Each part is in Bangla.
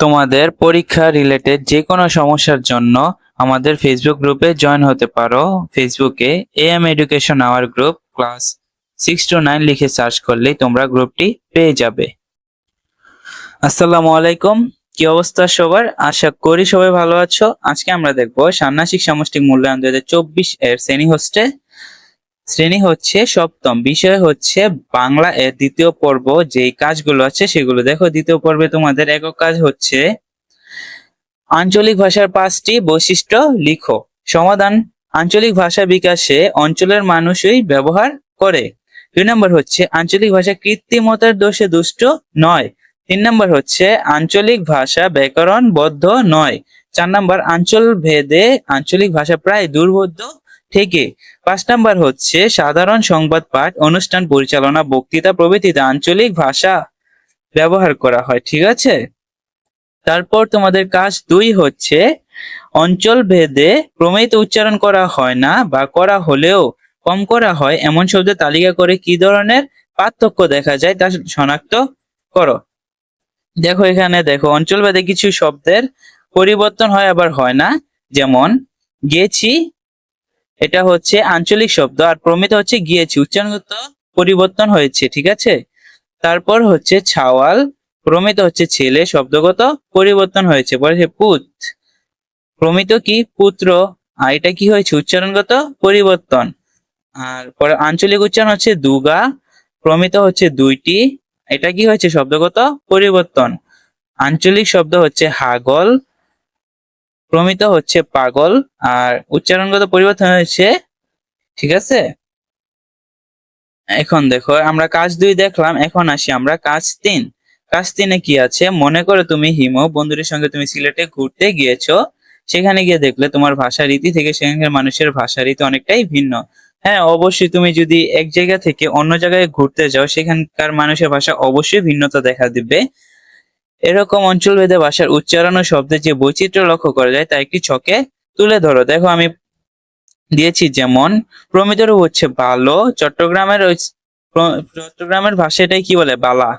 তোমাদের পরীক্ষা রিলেটেড যে কোনো সমস্যার জন্য আমাদের ফেসবুক গ্রুপে জয়েন হতে পারো। ফেসবুকে A M education hour group class six to nine লিখে সার্চ করলেই তোমরা গ্রুপটি পেয়ে যাবে। আসসালামু আলাইকুম। কি অবস্থা সবার? আশা করি সবাই ভালো আছো। আজকে আমরা দেখব ষান্মাসিক সামষ্টিক মূল্যায়ন দুই হাজার চব্বিশ এর শ্রেণি হচ্ছে শ্রেণি হচ্ছে সপ্তম। বিষয় হচ্ছে বাংলা এর দ্বিতীয় পর্ব, যেই কাজগুলো আছে সেগুলো। দেখো, দ্বিতীয় পর্বে তোমাদের একক কাজ হচ্ছে আঞ্চলিক ভাষার পাঁচটি বৈশিষ্ট্য লিখো। সমাধান, আঞ্চলিক ভাষা বিকাশে অঞ্চলের মানুষই ব্যবহার করে। দুই নম্বর হচ্ছে, আঞ্চলিক ভাষা কৃত্রিমতার দোষে দুষ্ট নয়। তিন নম্বর হচ্ছে, আঞ্চলিক ভাষা ব্যাকরণবদ্ধ নয়। চার নম্বর, আঞ্চল ভেদে আঞ্চলিক ভাষা প্রায় দুর্বোধ্য থেকে। পাঁচ নাম্বার হচ্ছে, সাধারণ সংবাদ পাঠ, অনুষ্ঠান পরিচালনা, বক্তৃতা প্রভৃতিতে আঞ্চলিক ভাষা ব্যবহার করা হয়, ঠিক আছে? তারপর তোমাদের কাজ দুই হচ্ছে, অঞ্চল ভেদে প্রমিত উচ্চারণ করা হয় না বা করা হলেও কম করা হয়, এমন শব্দের তালিকা করে কি ধরনের পার্থক্য দেখা যায় তা শনাক্ত করো। দেখো এখানে, দেখো, অঞ্চল ভেদে কিছু শব্দের পরিবর্তন হয় আবার হয় না। যেমন, গেছি এটা হচ্ছে আঞ্চলিক শব্দ আর প্রমিত হচ্ছে গিয়েছি। উচ্চারণগত পরিবর্তন হয়েছে, ঠিক আছে? তারপর হচ্ছে ছাওয়াল, প্রমিত হচ্ছে ছেলে, শব্দগত পরিবর্তন হয়েছে। পরে পুত। প্রমিত কি? পুত্র। আর এটা কি হয়েছে? উচ্চারণগত পরিবর্তন। আর পরে আঞ্চলিক উচ্চারণ হচ্ছে দুগা, প্রমিত হচ্ছে দুইটি। এটা কি হয়েছে? শব্দগত পরিবর্তন। আঞ্চলিক শব্দ হচ্ছে হাগল প্রমিত হচ্ছে পাগল, আর উচ্চারণগত পরিবর্তন হয়েছে ঠিক আছে? এখন দেখো, আমরা কাজ দুই দেখলাম, এখন আসি আমরা কাজ তিন। কাজ তিনে কি আছে? মনে করো তুমি হিমো, বন্ধুদের সঙ্গে তুমি সিলেটে ঘুরতে গিয়েছো, সেখানে গিয়ে দেখলে তোমার ভাষা রীতি থেকে সেখানকার মানুষের ভাষা রীতি অনেকটাই ভিন্ন। হ্যাঁ অবশ্যই তুমি যদি এক জায়গা থেকে অন্য জায়গায় ঘুরতে যাও, সেখানকার মানুষের ভাষা অবশ্যই ভিন্নতা দেখা দিবে। এরকম অঞ্চলভেদে ভাষার উচ্চারণ ও শব্দের যে বৈচিত্র্য লক্ষ্য করা যায়, তা একটি ছকে তুলে ধরো। দেখো, আমি দিয়েছি যেমন প্রমিত রূপ হচ্ছে ভালো চট্টগ্রামের চট্টগ্রামের ভাষাটাই কি বলে? বালা।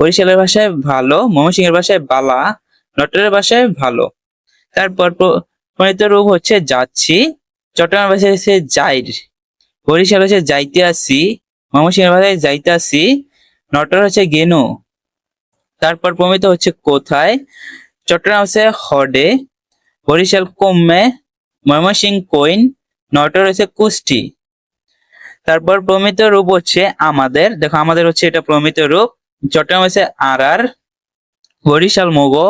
বরিশালের ভাষায় ভালো, ময়মনসিংহের ভাষায় বালা, নটরের ভাষায় ভালো। তারপর প্র- প্রমিত রূপ হচ্ছে যাচ্ছি। চট্টগ্রামের ভাষায় হচ্ছে যাইর। বরিশাল হচ্ছে যাইতে আসি ময়মনসিংহের ভাষায় যাইতে আসি নটর হচ্ছে গেনু। তারপর প্রমিত হচ্ছে কোথায়? চট্টগ্রাম হচ্ছে হডে, বরিশাল কমে ময়মনসিং কইন, নটর হচ্ছে কুষ্টি। তারপর প্রমিত রূপ হচ্ছে আমাদের। দেখো, আমাদের হচ্ছে এটা প্রমিত রূপ। চট্টগ্রাম হচ্ছে আরার, বরিশাল মোগো,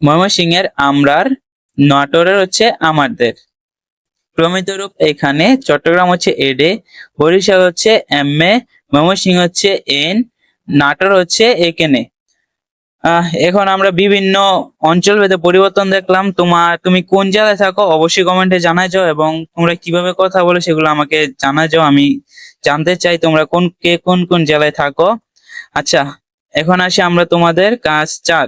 ময়মনসিংহের আমরার, নটরের হচ্ছে আমাদের। প্রমিত রূপ এখানে। চট্টগ্রাম হচ্ছে এডে, বরিশাল হচ্ছে এম এ, ময়মনসিংহ হচ্ছে এন নাটোর হচ্ছে আহ, এখন আমরা বিভিন্ন অঞ্চল ভেদে পরিবর্তন দেখলাম। তোমার, তুমি কোন জেলায় থাকো অবশ্যই কমেন্টে জানাই যাও এবং তোমরা কীভাবে কথা বলো সেগুলো আমাকে জানাই যাও। আমি জানতে চাই তোমরা কোন, কে কোন কোন জেলায় থাকো। আচ্ছা এখন আসি আমরা তোমাদের কাজ চার।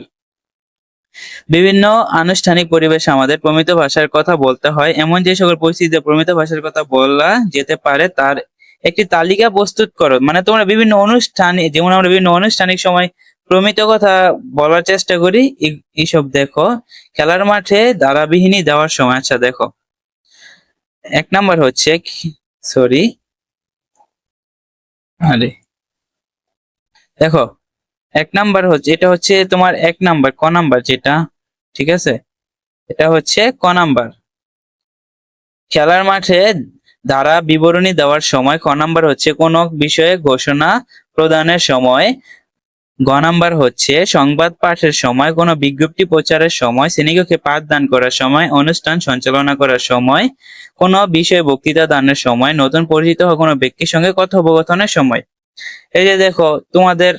বিভিন্ন আনুষ্ঠানিক পরিবেশে আমাদের প্রমিত ভাষার কথা বলতে হয়। এমন যে সকল পরিস্থিতিতে প্রমিত ভাষার কথা বলা যেতে পারে তার একটি তালিকা প্রস্তুত করো। মানে তোমরা বিভিন্ন অনুষ্ঠানে, যেমন আমরা বিভিন্ন আনুষ্ঠানিক সময় প্রমিত কথা বলার চেষ্টা করি, এই- এইসব দেখো। খেলার মাঠে ধারাবিহীনী দেওয়ার সময় আচ্ছা দেখো। এক নাম্বার হচ্ছে সরি আরে। দেখো, এক নাম্বার হচ্ছে, এটা হচ্ছে তোমার এক নাম্বার, ক নাম্বার যেটা, ঠিক আছে? এটা হচ্ছে ক নাম্বার। খেলার মাঠে ধারা বিবরণী দেওয়ার সময় ক নাম্বার হচ্ছে কোন বিষয়ে ঘোষণা প্রদানের সময়। গ নাম্বার হচ্ছে সংবাদ পাঠের সময়, কোনো বিজ্ঞপ্তি প্রচারের সময়, শ্রেণীকক্ষে পাঠদান করার সময়, অনুষ্ঠান সঞ্চালনা করার সময়, কোনো বিষয়ে বক্তৃতা দানের সময়, নতুন পরিচিত হওয়া কোনো ব্যক্তির সঙ্গে কথোপকথনের সময়। এই যে দেখো, তোমাদের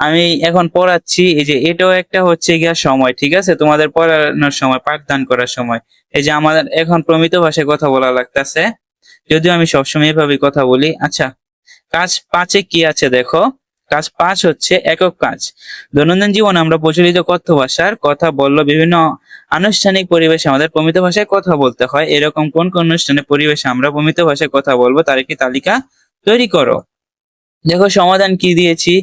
আমি এখন পড়াচ্ছি, এই যে এটাও একটা হচ্ছে গিয়া সময়, ঠিক আছে? তোমাদের পড়ানোর সময়, পাঠদান করার সময়। এই যে আমাদের এখন প্রমিত ভাষায় কথা বলা লাগতেছে। যদিও আমি সবসময় এভাবে কথা বলি আচ্ছা কাজ পাঁচে কি আছে দেখো? কাজ পাঁচ হচ্ছে একক কাজ। দৈনন্দিন জীবনে আমরা প্রচলিত কথ্য ভাষার কথা বলল বিভিন্ন আনুষ্ঠানিক পরিবেশে আমাদের প্রমিত ভাষায় কথা বলতে হয়। এরকম কোন কোন অনুষ্ঠানে পরিবেশে আমরা প্রমিত ভাষায় কথা বলব তার একটি তালিকা তৈরি করো। দেখো, সমাধান কি দিয়েছি?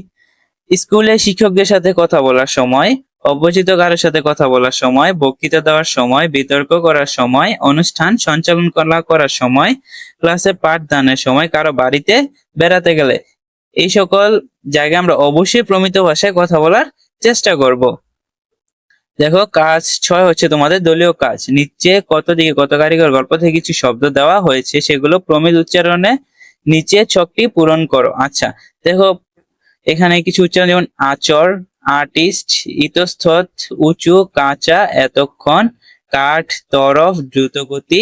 স্কুলে শিক্ষকদের সাথে কথা বলার সময় অপরিচিত কারোর সাথে কথা বলার সময়, বক্তৃতা দেওয়ার সময়, বিতর্ক করার সময়, অনুষ্ঠান সঞ্চালন করা করার সময়, ক্লাসে পাঠদানের সময়, কারও বাড়িতে বেড়াতে গেলে। এই সকল জায়গায় আমরা অবশ্যই প্রমিত ভাষায় কথা বলার চেষ্টা করব। দেখো, কাজ ছয় হচ্ছে তোমাদের দলীয় কাজ। নিচে কত দিকে কত কারিগর, গল্প থেকে কিছু শব্দ দেওয়া হয়েছে, সেগুলো প্রমিত উচ্চারণে নিচে ছকটি পূরণ করো। আচ্ছা দেখো, এখানে কিছু উচ্চারণ যেমন আচর আর্টিস্ট ইতস্তত, উঁচু, কাঁচা, এতক্ষণ, কাঠ, তরফ, দ্রুতগতি,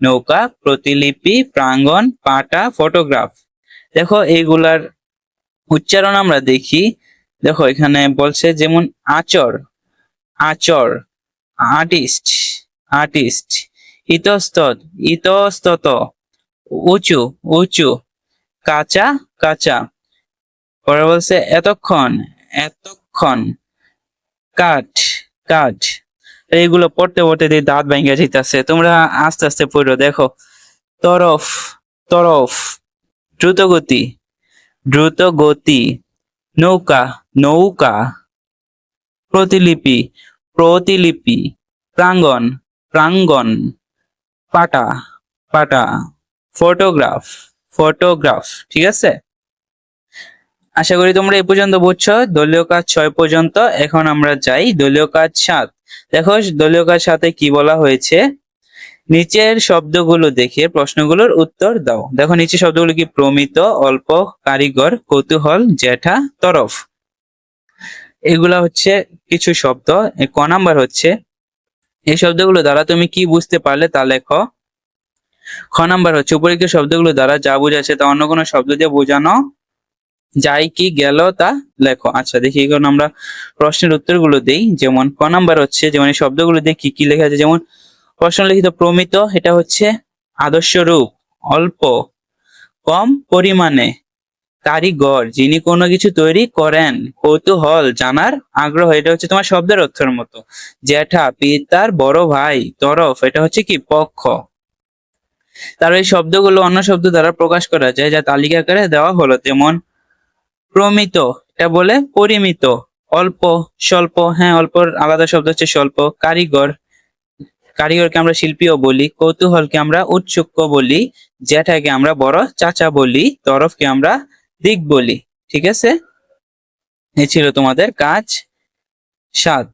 নৌকা, প্রতিলিপি, প্রাঙ্গণ, পাটা, ফটোগ্রাফ। দেখো, এইগুলার উচ্চারণ আমরা দেখি। দেখো, এখানে বলছে যেমন আচর আচর, আর্টিস্ট আর্টিস্ট, ইতস্তত ইতস্তত, উঁচু উঁচু, কাঁচা কাঁচা। পরে বলছে এতক্ষণ এতক্ষণ কাঠ কাঠ। এইগুলো পড়তে পড়তে দিয়ে দাঁত ভেঙে যেতেছে তোমরা আস্তে আস্তে পড়ো, দেখো। তরফ তরফ। দ্রুত গতি দ্রুত গতি। নৌকা নৌকা। প্রতিলিপি প্রতিলিপি। প্রাঙ্গণ প্রাঙ্গণ। পাটা পাটা। ফটোগ্রাফ ফটোগ্রাফ, ঠিক আছে? আশা করি তোমরা এই পর্যন্ত বুঝছ। দলীয় কাজ ছয় পর্যন্ত, এখন আমরা যাই দলীয় কাজ সাত। দেখো, দলীয় কাজ সাথে কি বলা হয়েছে? নিচের শব্দগুলো দেখে প্রশ্নগুলোর উত্তর দাও। দেখো, নিচের শব্দগুলো কি? প্রমিত, অল্প, কারিগর, কৌতূহল, জ্যাঠা, তরফ। এগুলা হচ্ছে কিছু শব্দ। ক নাম্বার হচ্ছে, এই শব্দগুলো দ্বারা তুমি কি বুঝতে পারলে তা লেখো। খ নাম্বার হচ্ছে উপরিক্ত শব্দগুলো দ্বারা যা বোঝাচ্ছে তা অন্য কোনো শব্দ দিয়ে বোঝানো যাই কি গেল তা লেখো। আচ্ছা দেখি এখন আমরা প্রশ্নের উত্তরগুলো দেই। যেমন ক নাম্বার হচ্ছে, যেমন এই শব্দগুলো দিয়ে কি কি লেখা আছে? যেমন প্রশ্ন লিখিত প্রমিত, এটা হচ্ছে আদর্শ রূপ, অল্প, কম পরিমাণে, কারিগর, যিনি কোনো কিছু তৈরি করেন, কৌতূহল, জানার আগ্রহ, এটা হচ্ছে তোমার শব্দের অর্থের মতো। জ্যাঠা, পিতার বড় ভাই, তরফ, এটা হচ্ছে কি? পক্ষ। তার এই শব্দগুলো অন্য শব্দ দ্বারা প্রকাশ করা যায়, যা তালিকা আকারে দেওয়া হলো। যেমন প্রমিত, এটা বলে পরিমিত। অল্প, স্বল্প হ্যাঁ অল্প আলাদা শব্দ হচ্ছে স্বল্প। কারিগর, কারিগরকে আমরা শিল্পীও বলি, কৌতূহলকে আমরা উৎসুক বলি, জ্যাঠাকে আমরা বড় চাচা বলি, তরফকে আমরা দিক বলি, ঠিক আছে? এ ছিল তোমাদের কাজ সাত।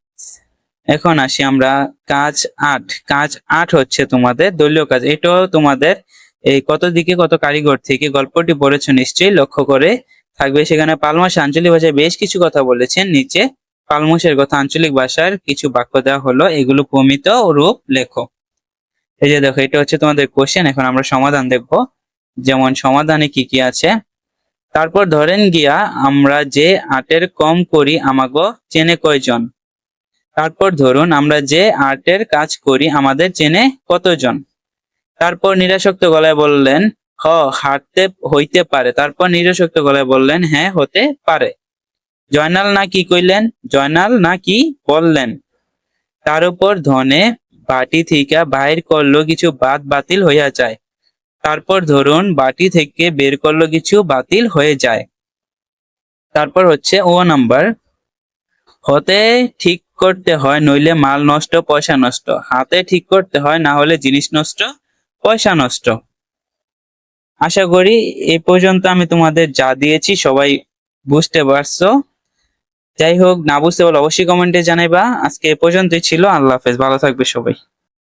এখন আসি আমরা কাজ আট। কাজ আট হচ্ছে তোমাদের দলীয় কাজ। এটাও তোমাদের এই কত দিকে কত কারিগর থেকে গল্পটি পড়েছো নিশ্চয়ই লক্ষ্য করে থাকবে সেখানে পালমাস আঞ্চলিক ভাষায় বেশ কিছু কথা বলেছেন। নিচে পালমুসের কথা আঞ্চলিক ভাষার কিছু বাক্য দেওয়া হলো। এগুলো প্রমিত রূপ লেখো। এই যে দেখো, এটা হচ্ছে তোমাদের কোশ্চেন এখন আমরা সমাধান দেখব। যেমন সমাধানে কি কি আছে? তারপর ধরেন গিয়া আমরা যে আটের কম করি আমাগো চেনে কয়জন? তারপর ধরুন আমরা যে আর্টের কাজ করি আমাদের চেনে কতজন? তারপর নিরাসক্ত গলায় বললেন হ, হাঁটতে হইতে পারে। তারপর নিরাসক্ত গলায় বললেন হ্যাঁ হতে পারে। জয়নাল না কি কইলেন? জয়নাল না কি বললেন? তার উপর ধনে বাটি থেকে বাইর করল কিছু বাদ বাতিল হইয়া যায়। তারপর ধরুন বাটি থেকে বের করল কিছু বাতিল হয়ে যায়। তারপর হচ্ছে ও নাম্বার, হতে ঠিক করতে হয়, নইলে মাল নষ্ট, পয়সা নষ্ট। হাতে ঠিক করতে হয়, না হলে জিনিস নষ্ট, পয়সা নষ্ট। আশা করি এ পর্যন্ত আমি তোমাদের যা দিয়েছি সবাই বুঝতে পারছ। যাই হোক, না বুঝতে পারলে অবশ্যই কমেন্টে জানাইবা। আজকে এ পর্যন্তই ছিল। আল্লাহ হাফেজ। ভালো থাকবে সবাই।